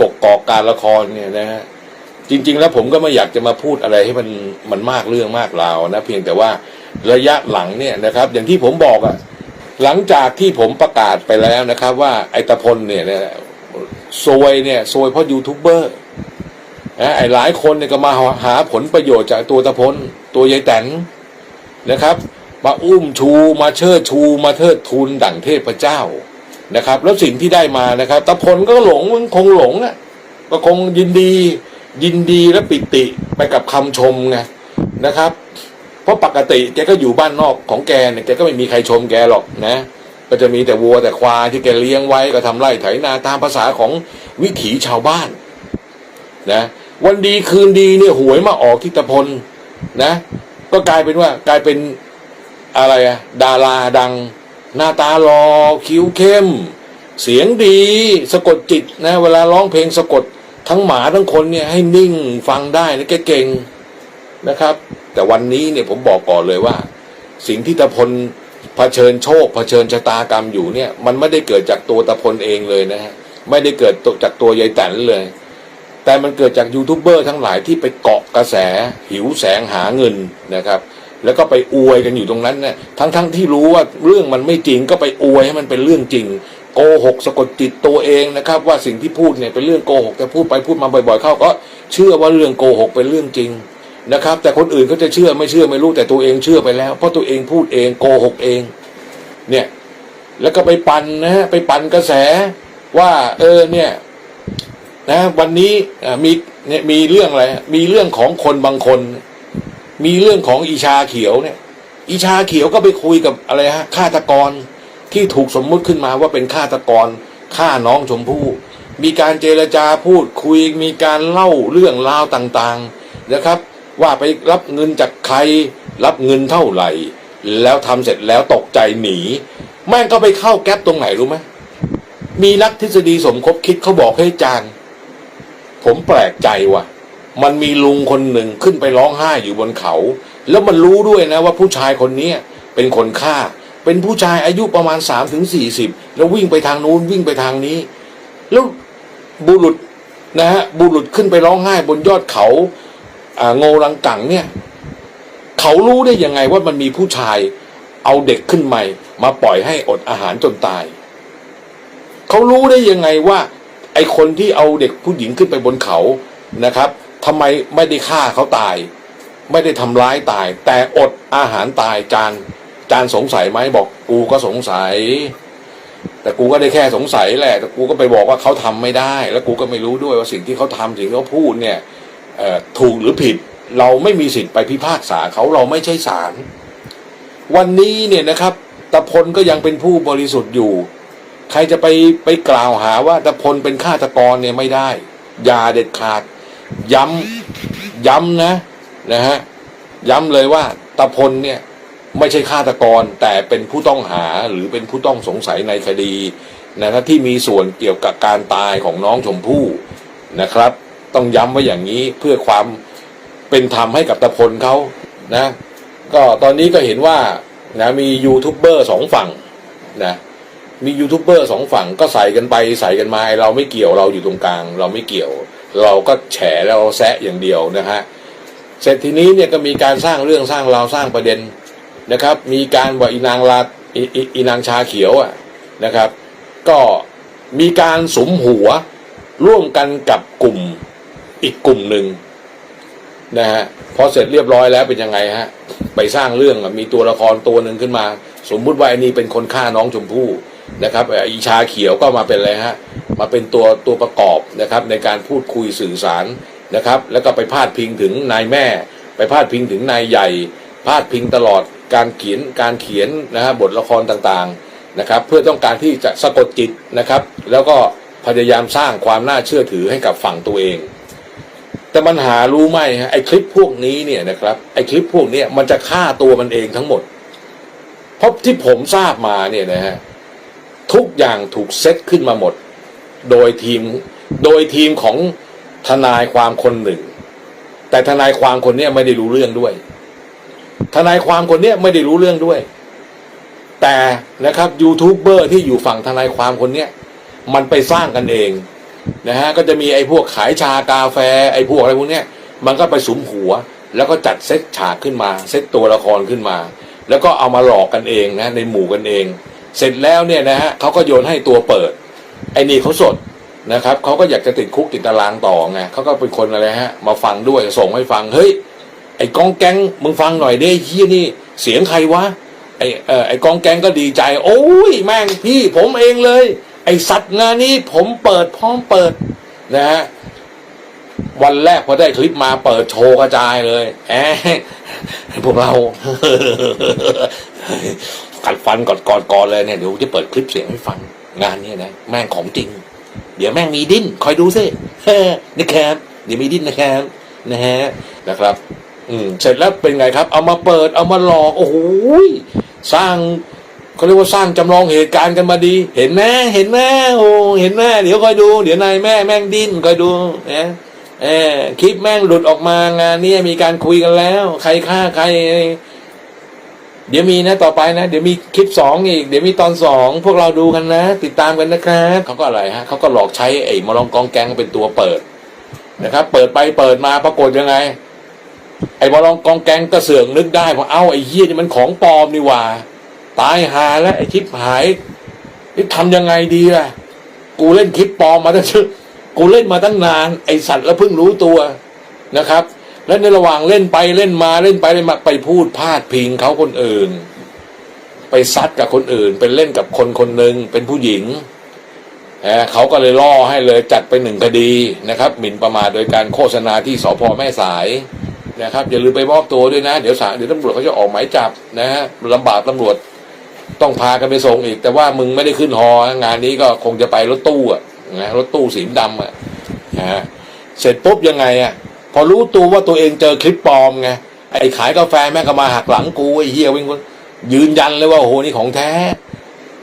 กกอกการละครเนี่ยนะฮะจริง ๆ แล้วผมก็ไม่อยากจะมาพูดอะไรให้มันมันมากเรื่องมากราวนะเพียงแต่ว่าระยะหลังเนี่ยนะครับ อย่างที่ผมบอกอะหลังจากที่ผมประกาศไปแล้วนะครับ ว่าไอ้ตะพลเนี่ยนะซวยเนี่ยซวยเพราะยูทูบเบอร์นะไอ้หลายคนเนี่ยก็มาหาผลประโยชน์จากตัวตะพลตัวยายแตนนะครับ มาอุ้มชูมาเชิดชูมาเทิดทูนดั่งเทพเจ้า นะครับแล้วสิ่งที่ได้มานะครับตะพลก็หลงมันคงหลงอะก็คงยินดียินดีและปิติไปกับคำชมไงนะครับ เพราะปกติแกก็อยู่บ้านนอกของแกเนี่ยแกก็ไม่มีใครชมแกหรอกนะ ก็จะมีแต่วัวแต่ควายที่แกเลี้ยงไว้ก็ทำไร่ไถนาตามภาษาของวิถีชาวบ้านนะวันดีคืนดีเนี่ยหวยมาออกที่ตะพลนะ ก็กลายเป็นว่ากลายเป็นอะไรอะดาราดัง หน้าตาหลอคิ้วเข้ม เสียงดีสะกดจิตนะเวลาร้องเพลงสะกดทั้งหมาทั้งคนเนี่ยให้นิ่งฟังได้นะแกเก่งนะครับ แต่วันนี้เนี่ยผมบอกก่อนเลยว่า สิ่งที่ตะพลเผชิญโชคเผชิญชะตากรรมอยู่เนี่ยมันไม่ได้เกิดจากตัวตะพลเองเลยนะฮะไม่ได้เกิดจากตัวยายแตนเลย แต่มันเกิดจากยูทูบเบอร์ทั้งหลายที่ไปเกาะกระแสหิวแสงหาเงินนะครับ แล้วก็ไปอวยกันอยู่ตรงนั้นเนี่ยทั้งๆทที่รู้ว่าเรื่องมันไม่จริงก็ไปอวยให้มันเป็นเรื่องจริง โกหกสะกดจิตตัวเองนะครับ ว่าสิ่งที่พูดเนี่ยเป็นเรื่องโกหกแต่พูดไปพูดมาบ่อยๆเข้าก็เชื่อว่าเรื่องโกหกเป็นเรื่องจริงนะครับ แต่คนอื่นเขาจะเชื่อไม่เชื่อไม่รู้แต่ตัวเองเชื่อไปแล้ว เพราะตัวเองพูดเองโกหกเอง เนี่ยแล้วก็ไปปั่นนะฮะไปปั่นกระแสว่าเออเนี่ยนะวันนี้มีเนี่ยมีเรื่องอะไรมีเรื่องของคนบางคน มีเรื่องของอีชาเขียวเนี่ย อีชาเขียวก็ไปคุยกับอะไรฮะฆาตกรที่ถูกสมมุติขึ้นมาว่าเป็นฆาตกรฆ่าน้องชมพู่มีการเจรจาพูดคุยมีการเล่าเรื่องราวต่างๆนะครับ ว่าไปรับเงินจากใครรับเงินเท่าไหร่ แล้วทำเสร็จแล้วตกใจหนี แม่งก็ไปเข้าแก๊ปตรงไหนรู้ไหมมีนักทฤษฎีสมคบคิดเขาบอกให้จาง ผมแปลกใจว่ะ มันมีลุงคนหนึ่งขึ้นไปร้องไห้อยู่บนเขา แล้วมันรู้ด้วยนะว่าผู้ชายคนเนี้เป็นคนฆ่า เป็นผู้ชายอายุประมาณสามถึงสี่สิบแล้ววิ่งไปทางนู้นวิ่งไปทางนี้ แล้วบุรุษนะฮะบุรุษขึ้นไปร้องไห้บนยอดเขาอ่าโงลังกังเนี่ย เขารู้ได้ยังไงว่ามันมีผู้ชายเอาเด็กขึ้นใหม่ มาปล่อยให้อดอาหารจนตาย เขารู้ได้ยังไงว่า ไอคนที่เอาเด็กผู้หญิงขึ้นไปบนเขานะครับ ทำไมไม่ได้ฆ่าเขาตาย ไม่ได้ทำร้ายตาย แต่อดอาหารตายจานจานสงสัยไหมบอกกูก็สงสัย แต่กูก็ได้แค่สงสัยแหละ แต่กูก็ไปบอกว่าเขาทำไม่ได้ แล้วกูก็ไม่รู้ด้วยว่าสิ่งที่เขาทำสิ่งที่เขาพูดเนี่ยถูกหรือผิดเราไม่มีสิทธิ์ไปพิพากษาเขาเราไม่ใช่ศาลวันนี้เนี่ยนะครับตะพลก็ยังเป็นผู้บริสุทธิ์อยู่ ใครจะไปไปกล่าวหาว่าตะพลเป็นฆาตกรเนี่ยไม่ได้ อย่าเด็ดขาด ย้ำย้ำนะนะฮะย้ำเลยว่าตะพลเนี่ยไม่ใช่ฆาตกรแต่เป็นผู้ต้องหาหรือเป็นผู้ต้องสงสัยในคดีนะครับที่มีส่วนเกี่ยวกับการตายของน้องชมพู่นะครับ ต้องย้ำไว้อย่างนี้เพื่อความเป็นธรรมให้กับตะพลเขานะก็ตอนนี้ก็เห็นว่านะมียูทูบเบอร์สองฝั่งนะมียูทูบเบอร์สองฝั่งก็ใส่กันไปใส่กันมาเราไม่เกี่ยวเราอยู่ตรงกลาง เราไม่เกี่ยว เราก็แฉแล้วแซะอย่างเดียวนะฮะเสร็จทีนี้เนี่ยก็มีการสร้างเรื่องสร้างราวสร้างประเด็นนะครับ มีการว่าอีนางลาอออีนางชาเขียวอะนะครับ ก็มีการสมหัวร่วมกันกับกลุ่มอีกกลุ่มหนึ่งนะฮะพอเสร็จเรียบร้อยแล้วเป็นยังไงฮะไปสร้างเรื่องอะมีตัวละครตัวหนึ่งขึ้นมา สมมุติว่าไอ้นี่เป็นคนฆ่าน้องชมพู่นะครับเอ่ออีชาเขียวก็มาเป็นอะไรฮะ มาเป็นตัวตัวประกอบนะครับในการพูดคุยสื่อสารนะครับ แล้วก็ไปพาดพิงถึงนายแม่ ไปพาดพิงถึงนายใหญ่ พาดพิงตลอดการเขียนการเขียนนะฮะบทละครต่างๆนะครับ เพื่อต้องการที่จะสะกดจิตนะครับ แล้วก็พยายามสร้างความน่าเชื่อถือให้กับฝั่งตัวเอง แต่มันหารู้ไหมฮะไอคลิปพวกนี้เนี่ยนะครับไอคลิปพวกนี้มันจะฆ่าตัวมันเองทั้งหมดเพราะที่ผมทราบมาเนี่ยนะฮะทุกอย่างถูกเซตขึ้นมาหมด โดยทีมโดยทีมของทนายความคนหนึ่ง แต่ทนายความคนนี้ไม่ได้รู้เรื่องด้วย ทนายความคนนี้ไม่ได้รู้เรื่องด้วย แต่นะครับยูทูบเบอร์ที่อยู่ฝั่งทนายความคนนี้มันไปสร้างกันเองนะฮะก็จะมีไอ้พวกขายชากาแฟไอ้พวกอะไรพวกเนี้ยมันก็ไปสุมหัว แล้วก็จัดเซตฉากขึ้นมาเซตตัวละครขึ้นมา แล้วก็เอามาหลอกกันเองนะในหมู่กันเอง เสร็จแล้วเนี่ยนะฮะเขาก็โยนให้ตัวเปิด ไอ้นี่เขาสดนะครับเขาก็อยากจะติดคุกติดตารางต่อไงเขาก็เป็นคนอะไรฮะ มาฟังด้วยส่งให้ฟังเฮ้ยไอ้กองแก๊งมึงฟังหน่อยเด้เฮียนี่ เสียงใครวะไอ้เออไอ้กองแก๊งก็ดีใจ โอ้ยแม่งพี่ผมเองเลย ไอ้สัตว์งานนี้ผมเปิดพร้อมเปิดนะฮะวันแรกพอได้คลิปมาเปิดโชว์กระจายเลยแอะพวกเรากัดฟันกอดกอดกอดเลยเนี่ยเดี๋ยวจะเปิดคลิปเสียงให้ฟัง งานเนี้นะแม่งของจริง เดี๋ยวแม่งมีดิ้นคอยดูซินะครับเดี๋ยวมีดิ้นนะครับนะฮะนะครับ อืมเสร็จแล้วเป็นไงครับ เอามาเปิดเอามาหลอกโอ้โหสร้างเขาเรียกว่าสร้างจำลองเหตุการณ์กันมาดี เห็นแม่เห็นแม่โอ้เห็นแม่เดี๋ยวคอยดู เดี๋ยวนายแม่แม่งดิ้นคอยดูนะเออคลิปแม่งหลุดออกมางานนี้มีการคุยกันแล้ว ใครฆ่าใคร เดี๋ยวมีนะต่อไปนะ เดี๋ยวมีคลิปสองอีก เดี๋ยวมีตอนสองพวกเราดูกันนะ ติดตามกันนะครับเขาก็อะไรฮะเขาก็หลอกใช้ไอ้มอลองกองแกงเป็นตัวเปิดนะครับ เปิดไปเปิดมาปรากฏยังไง ไอ้มอลองกองแกงก็เสื่องนึกได้ว่าเอ้าไอ้เหี้ยนี่มันของปลอมนี่ว่า ตายหาแล้วไอ้คลิปหายนี่ทำยังไงดีล่ะกูเล่นคลิปปลอมมาตั้งชื่อกูเล่นมาตั้งนาน ไอสัตว์แล้วเพิ่งรู้ตัวนะครับ แล้วในระหว่างเล่นไปเล่นมาเล่นไปเล่นมาไปพูดพาดพิงเขาคนอื่น ไปซัดกับคนอื่น ไปเล่นกับคนคนหนึ่งเป็นผู้หญิงเอ่อเขาก็เลยล่อให้เลยจัดไปหนึ่งคดีนะครับ หมิ่นประมาทโดยการโฆษณาที่สพแม่สายนะครับ อย่าลืมไปมอบตัวด้วยนะ เดี๋ยวศาเดี๋ยวตำรวจเขาจะออกหมายจับนะฮะลำบากตำรวจต้องพากันไปส่งอีก แต่ว่ามึงไม่ได้ขึ้นฮองานนี้ก็คงจะไปรถตู้อะนะรถตู้สีดำอะนะฮะเสร็จปุ๊บยังไงอะ พอรู้ตัวว่าตัวเองเจอคลิปปลอมไงไอ้ขายกาแฟแม่ก็มาหักหลังกูไอ้เฮียวิ่งคนยืนยันเลยว่าโอ้โหนี่ของแท้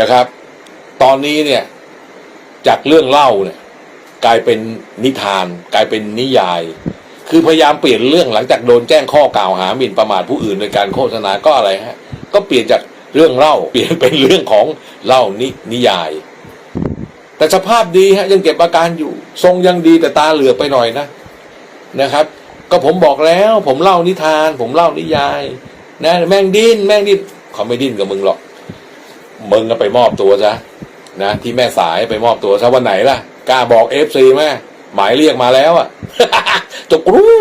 นะครับ ตอนนี้เนี่ย จากเรื่องเล่าเนี่ย กลายเป็นนิทาน กลายเป็นนิยาย คือพยายามเปลี่ยนเรื่องหลังจากโดนแจ้งข้อกล่าวหาหมิ่นประมาทผู้อื่นโดยการโฆษณาก็อะไรฮะ ก็เปลี่ยนจากเรื่องเล่า เปลี่ยนเป็นเรื่องของเล่านินิยาย แต่สภาพดีฮะยังเก็บอาการอยู่ ทรงยังดีแต่ตาเหลือไปหน่อยนะ นะครับ ก็ผมบอกแล้วผมเล่านิทาน ผมเล่านิยาย นะ แม่งดิ้นแม่งดิ้นเขาไม่ดิ้นกับมึงหรอก มึงก็ไปมอบตัวซะนะที่แม่สายไปมอบตัวซะวันไหนล่ะกล้าบอกเอฟซีไหมหมายเรียกมาแล้วอะจกรู้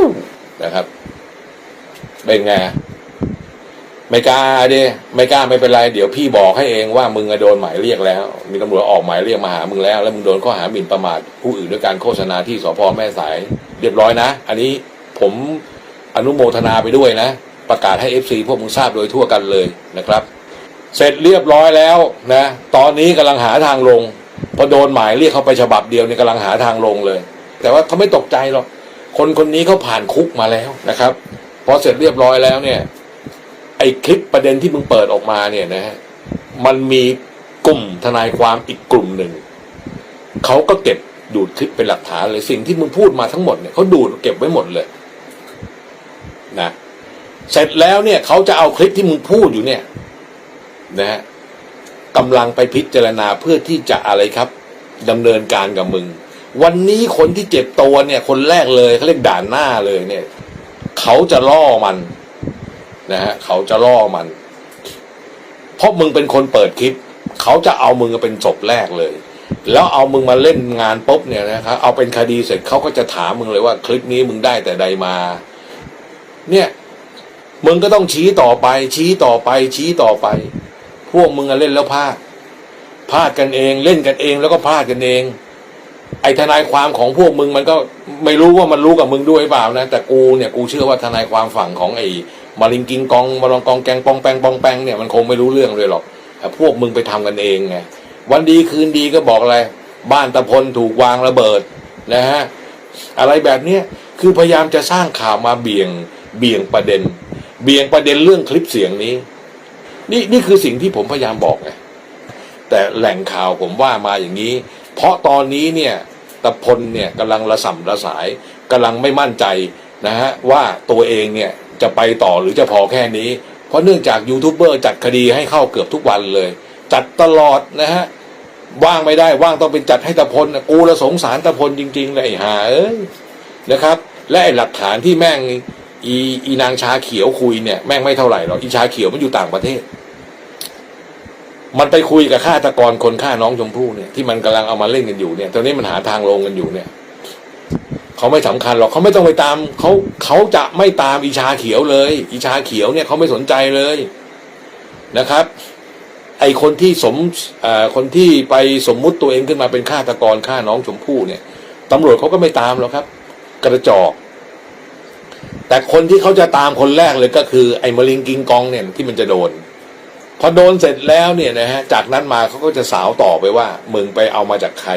นะครับ เป็นไงไม่กล้าดิไม่กล้าไม่เป็นไร เดี๋ยวพี่บอกให้เองว่ามึงอะโดนหมายเรียกแล้ว มีตำรวจออกหมายเรียกมาหามึงแล้ว แล้วมึงโดนข้อหาหมิ่นประมาทผู้อื่นด้วยการโฆษณาที่สพแม่สาย เรียบร้อยนะ อันนี้ผมอนุโมทนาไปด้วยนะ ประกาศให้เอฟซีพวกมึงทราบโดยทั่วกันเลยนะครับ เสร็จเรียบร้อยแล้วนะ ตอนนี้กำลังหาทางลง พอโดนหมายเรียกเขาไปฉบับเดียวนี่กำลังหาทางลงเลย แต่ว่าเขาไม่ตกใจหรอกคนคนนี้เขาผ่านคุกมาแล้วนะครับพอเสร็จเรียบร้อยแล้วเนี่ย ไอ้คลิปประเด็นที่มึงเปิดออกมาเนี่ยนะฮะมันมีกลุ่มทนายความอีกกลุ่มหนึ่งเขาก็เก็บ ดูดคลิปเป็นหลักฐานเลยสิ่งที่มึงพูดมาทั้งหมดเนี่ยเขาดูดเก็บไว้หมดเลยนะเสร็จแล้วเนี่ยเขาจะเอาคลิปที่มึงพูดอยู่เนี่ย นะฮะกำลังไปพิจารณาเพื่อที่จะอะไรครับดำเนินการกับมึง วันนี้คนที่เจ็บตัวเนี่ย คนแรกเลยเขาเรียกด่านหน้าเลยเนี่ยเขาจะล่อมันนะฮะเขาจะล่อมัน เพราะมึงเป็นคนเปิดคลิป เขาจะเอามึงเป็นศพแรกเลย แล้วเอามึงมาเล่นงานปุ๊บเนี่ยนะครับเอาเป็นคดีเสร็จเขาก็จะถามมึงเลยว่า คลิปนี้มึงได้แต่ใดมา เนี่ยมึงก็ต้องชี้ต่อไป ชี้ต่อไป ชี้ต่อไป พวกมึงเล่นแล้วพลาดพลาดกันเอง เล่นกันเองแล้วก็พลาดกันเอง ไอ้ทนายความของพวกมึงมันก็ไม่รู้ว่ามันรู้กับมึงด้วยเปล่านะแต่กูเนี่ยกูเชื่อว่าทนายความฝั่งของไอ้มาลิงกิงกองมาลองกองแกงปองแปงปองแปงเนี่ยมันคงไม่รู้เรื่องเลยหรอกแต่พวกมึงไปทำกันเองไง วันดีคืนดีก็บอกอะไร บ้านตะพลถูกวางระเบิดนะฮะอะไรแบบเนี้ยคือพยายามจะสร้างข่าวมาเบี่ยงเบี่ยงประเด็น เบี่ยงประเด็นเรื่องคลิปเสียงนี้ นี่นี่คือสิ่งที่ผมพยายามบอกไงแต่แหล่งข่าวผมว่ามาอย่างนี้ เพราะตอนนี้เนี่ยตะพลเนี่ยกำลังระส่ำระสายกำลังไม่มั่นใจนะฮะว่าตัวเองเนี่ยจะไปต่อหรือจะพอแค่นี้ เพราะเนื่องจากยูทูบเบอร์จัดคดีให้เข้าเกือบทุกวันเลย จัดตลอดนะฮะ ว่างไม่ได้ว่างต้องเป็นจัดให้ตะพลกูละสงสารตะพลจริง ๆ เลยหาเอ้ยนะครับ และไอ้หลักฐานที่แม่งอีอีนางชาเขียวคุยเนี่ยแม่งไม่เท่าไหร่หรอกอีชาเขียวมันอยู่ต่างประเทศ มันไปคุยกับฆาตกรคนฆ่าน้องชมพู่เนี่ยที่มันกำลังเอามาเล่นกันอยู่เนี่ยตอนนี้มันหาทางลงกันอยู่เนี่ยเขาไม่สำคัญหรอกเขาไม่ต้องไปตามเขาเขาจะไม่ตามอีชาเขียวเลย อีชาเขียวเนี่ยเขาไม่สนใจเลยนะครับ ไอคนที่สมคนที่ไปสมมุติตัวเองขึ้นมาเป็นฆาตกรฆ่าน้องชมพู่เนี่ยตำรวจเขาก็ไม่ตามหรอกครับ กระจอก แต่คนที่เขาจะตามคนแรกเลยก็คือไอ้มะลิงกิงกองเนี่ยที่มันจะโดน พอโดนเสร็จแล้วเนี่ยนะฮะจากนั้นมาเขาก็จะสาวต่อไปว่ามึงไปเอามาจากใคร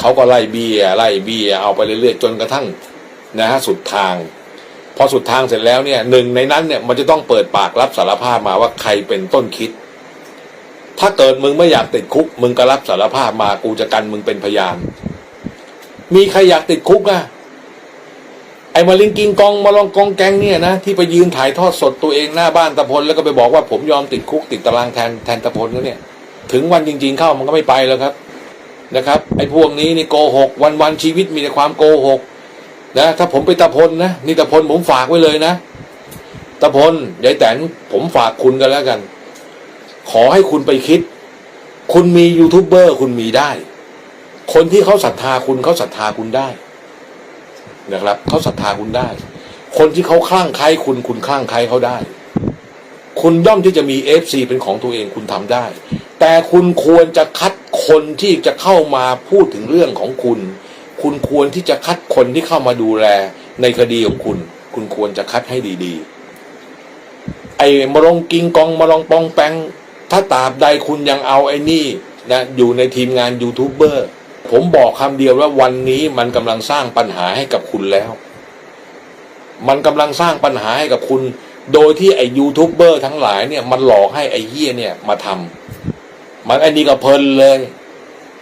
เขาก็ไล่เบียร์ไล่เบียร์เอาไปเรื่อยๆจนกระทั่งนะฮะสุดทาง พอสุดทางเสร็จแล้วเนี่ยหนึ่งในนั้นเนี่ยมันจะต้องเปิดปากรับสารภาพมาว่าใครเป็นต้นคิด ถ้าเกิดมึงไม่อยากติดคุก มึงก็รับสารภาพมากูจะกันมึงเป็นพยาน มีใครอยากติดคุกอะไอ้มาลิงกิงกองมาลองกองแกงเนี่ยนะที่ไปยืนถ่ายทอดสดตัวเองหน้าบ้านตะพลแล้วก็ไปบอกว่าผมยอมติดคุกติดตารางแทนแทนตะพลเขาเนี่ย ถึงวันจริง ๆเข้ามันก็ไม่ไปแล้วครับนะครับ ไอ้พวกนี้นี่โกหกวันวันชีวิตมีแต่ความโกหกนะถ้าผมไปนตะพลนะนี่ตะพลผมฝากไว้เลยนะตะพลยายแตนผมฝากคุณกันแล้วกัน ขอให้คุณไปคิด คุณมียูทูบเบอร์คุณมีได้ คนที่เขาศรัทธาคุณเขาศรัทธาคุณได้นะครับเขาศรัทธาคุณได้ คนที่เขาคลั่งไคล้คุณคุณคลั่งไคล้เขาได้ คุณย่อมที่จะมีเอฟซีเป็นของตัวเองคุณทำได้ แต่คุณควรจะคัดคนที่จะเข้ามาพูดถึงเรื่องของคุณ คุณควรที่จะคัดคนที่เข้ามาดูแลในคดีของคุณ คุณควรจะคัดให้ดีๆ ไอ้มะรงกิงกองมะรงปองแปง ถ้าตราบใดคุณยังเอาไอ้นี่นะอยู่ในทีมงานยูทูบเบอร์ผมบอกคำเดียวว่าวันนี้มันกำลังสร้างปัญหาให้กับคุณแล้ว มันกำลังสร้างปัญหาให้กับคุณ โดยที่ไอ้ยูทูบเบอร์ทั้งหลายเนี่ยมันหลอกให้ไอ้เหี้ยเนี่ยมาทำมันไอ้นี่ก็เพลินเลย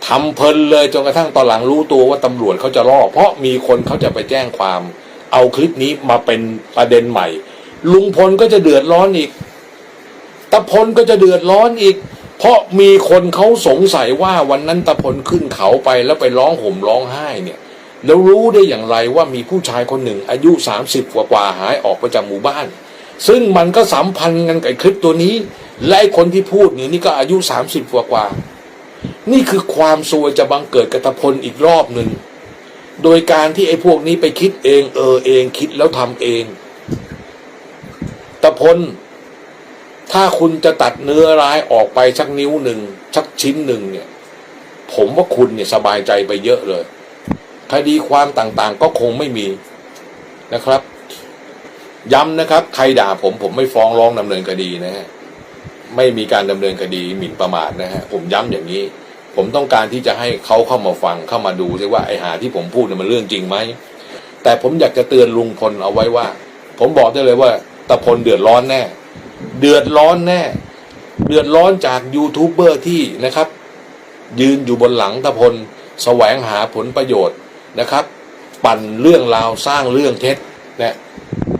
ทำเพลินเลยจนกระทั่งตอนหลังรู้ตัวว่าตำรวจเขาจะล่อเพราะมีคนเขาจะไปแจ้งความ เอาคลิปนี้มาเป็นประเด็นใหม่ ลุงพลก็จะเดือดร้อนอีก พลก็จะเดือดร้อนอีก เพราะมีคนเขาสงสัยว่าวันนั้นตะพลขึ้นเขาไปแล้วไปร้องห่มร้องไห้เนี่ย แล้วรู้ได้อย่างไรว่ามีผู้ชายคนหนึ่งอายุสามสิบกว่าหายออกไปจากหมู่บ้าน ซึ่งมันก็สัมพันธ์กันกับคลิปตัวนี้ และคนที่พูดเนี่ยนี่ก็อายุสามสิบกว่า นี่คือความซวยจะบังเกิดกับตะพลอีกรอบหนึ่งโดยการที่ไอ้พวกนี้ไปคิดเอง เออเองคิดแล้วทำเองตะพล ถ้าคุณจะตัดเนื้อร้ายออกไปสักนิ้วหนึ่งสักชิ้นหนึ่งเนี่ย ผมว่าคุณเนี่ยสบายใจไปเยอะเลย คดีความต่างๆ ก็คงไม่มีนะครับ ย้ำนะครับ ใครด่าผมผมไม่ฟ้องร้องดำเนินคดีนะฮะไม่มีการดำเนินคดีหมิ่นประมาทนะฮะผมย้ำอย่างนี้ ผมต้องการที่จะให้เขาเข้ามาฟังเข้ามาดูซิว่าไอ้หาที่ผมพูดเนี่ยมันเรื่องจริงไหมแต่ผมอยากจะเตือนลุงพลเอาไว้ว่า ผมบอกได้เลยว่าตะพลเดือดร้อนแน่ เดือดร้อนแน่ เดือดร้อนจากยูทูบเบอร์ที่นะครับ ยืนอยู่บนหลังตะพลแสวงหาผลประโยชน์นะครับ ปั่นเรื่องราวสร้างเรื่องเท็จนะ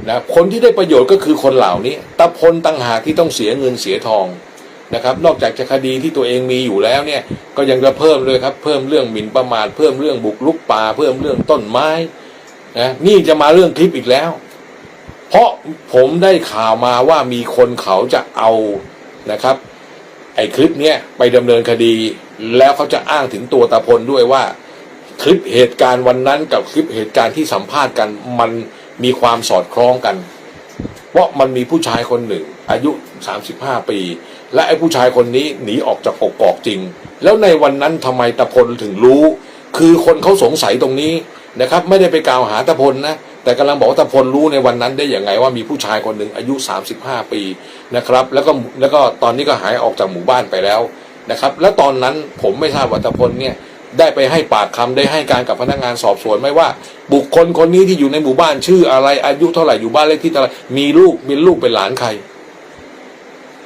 นะคนที่ได้ประโยชน์ก็คือคนเหล่านี้ตะพลตั้งหากที่ต้องเสียเงินเสียทองนะครับ นอกจากจะคดีที่ตัวเองมีอยู่แล้วเนี่ยก็ยังจะเพิ่มเลยครับ เพิ่มเรื่องหมิ่นประมาทเพิ่มเรื่องบุกรุกป่า เพิ่มเรื่องต้นไม้นะนี่จะมาเรื่องคลิปอีกแล้ว เพราะผมได้ข่าวมาว่ามีคนเขาจะเอานะครับ ไอ้คลิปเนี้ยไปดำเนินคดี แล้วเขาจะอ้างถึงตัวตาพลด้วยว่า คลิปเหตุการณ์วันนั้นกับคลิปเหตุการณ์ที่สัมภาษณ์กัน มันมีความสอดคล้องกัน เพราะมันมีผู้ชายคนหนึ่ง อายุ 35 ปี และไอ้ผู้ชายคนนี้หนีออกจากกกอกจริง แล้วในวันนั้นทำไมตาพลถึงรู้ คือคนเขาสงสัยตรงนี้นะครับ ไม่ได้ไปกล่าวหาตาพลนะ แต่กำลังบอกว่าตาพลรู้ในวันนั้นได้อย่างไงว่ามีผู้ชายคนหนึ่งอายุ 35 ปีนะครับ แล้วก็แล้วก็ตอนนี้ก็หายออกจากหมู่บ้านไปแล้วนะครับ แล้วตอนนั้นผมไม่ทราบว่าตาพลเนี่ยได้ไปให้ปากคำได้ให้การกับพนักงานสอบสวนไหมว่า บุคคลคนนี้ที่อยู่ในหมู่บ้านชื่ออะไรอายุเท่าไหร่อยู่บ้านเลขที่เท่าไหร่มีลูกมีลูกเป็นหลานใคร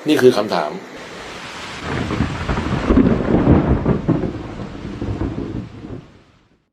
นี่คือคำถาม